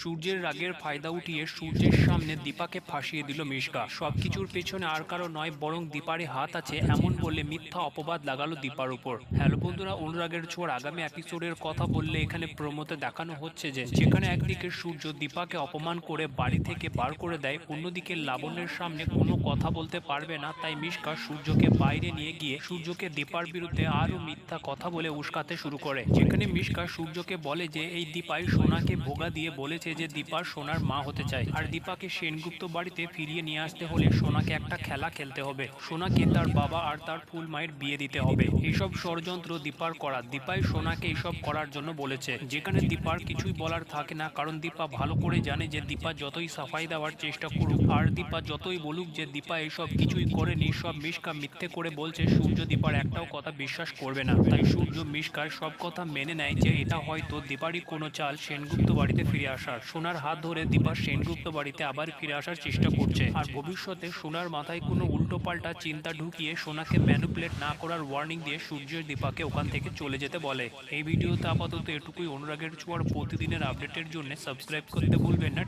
সূর্যের রাগের ফায়দা উঠিয়ে সূর্যের সামনে দীপাকে ফাঁসিয়ে দিল মিশকা। সবকিছুর পেছনে আর কারও নয় বরং দীপারে হাত আছে এমন বলে মিথ্যা অপবাদ লাগালো দীপার উপর। হ্যালো বন্ধুরা অনুরাগের ছোঁয়ার আগামী এপিসোডের কথা বললে এখানে প্রমোতে দেখানো হচ্ছে যে যেখানে একদিকে সূর্য দীপাকে অপমান করে বাড়ি থেকে বার করে দেয়। অন্যদিকে লাবণ্যের সামনে কোনো কথা বলতে পারবে না তাই মিশকা সূর্যকে বাইরে নিয়ে গিয়ে সূর্যকে দীপার বিরুদ্ধে আরও মিথ্যা কথা বলে উস্কাতে শুরু করে। যেখানে মিশকা সূর্যকে বলে যে এই দীপাই সোনাকে ভোগা দিয়ে বলেছে যে দীপা সোনার মা হতে চায় আর দীপাকে সেনগুপ্ত বাড়িতে ফিরিয়ে নিয়ে আসতে হলে সোনাকে একটা খেলা খেলতে হবে। সোনাকে তার বাবা আর তার ফুল মায়ের বিয়ে দিতে হবে। এইসব ষড়যন্ত্র দীপার করা। দীপাই সোনাকে এইসব করার জন্য বলেছে। যেখানে দীপার কিছুই বলার থাকে না, কারণ দীপা ভালো করে জানে যে দীপা যতই সাফাই দেওয়ার চেষ্টা করুক, আর দীপা যতই বলুক যে দীপা এসব কিছুই করেনি সব মিশকা মিথ্যে করে বলছে। সূর্য দীপার একটাও কথা বিশ্বাস করবে না। তাই সূর্য মিশকার সব কথা মেনে নেয় যে এটা হয়তো দীপারই কোনো চাল সেনগুপ্ত বাড়িতে ফিরে আসার সোনার হাত ধরে দীপা সেনগুপ্ত বাড়িতে আবার ফিরে আসার চেষ্টা করছে। আর ভবিষ্যতে সোনার মাথায় কোনো উল্টো পাল্টা চিন্তা ঢুকিয়ে সোনাকে ম্যানুপুলেট না করার ওয়ার্নিং দিয়ে সূর্যের দীপাকে ওখান থেকে চলে যেতে বলে। এই ভিডিওতে আপাতত এটুকুই। অনুরাগের ছোঁয়ার প্রতিদিনের আপডেটের জন্য সাবস্ক্রাইব করতে ভুলবেন না।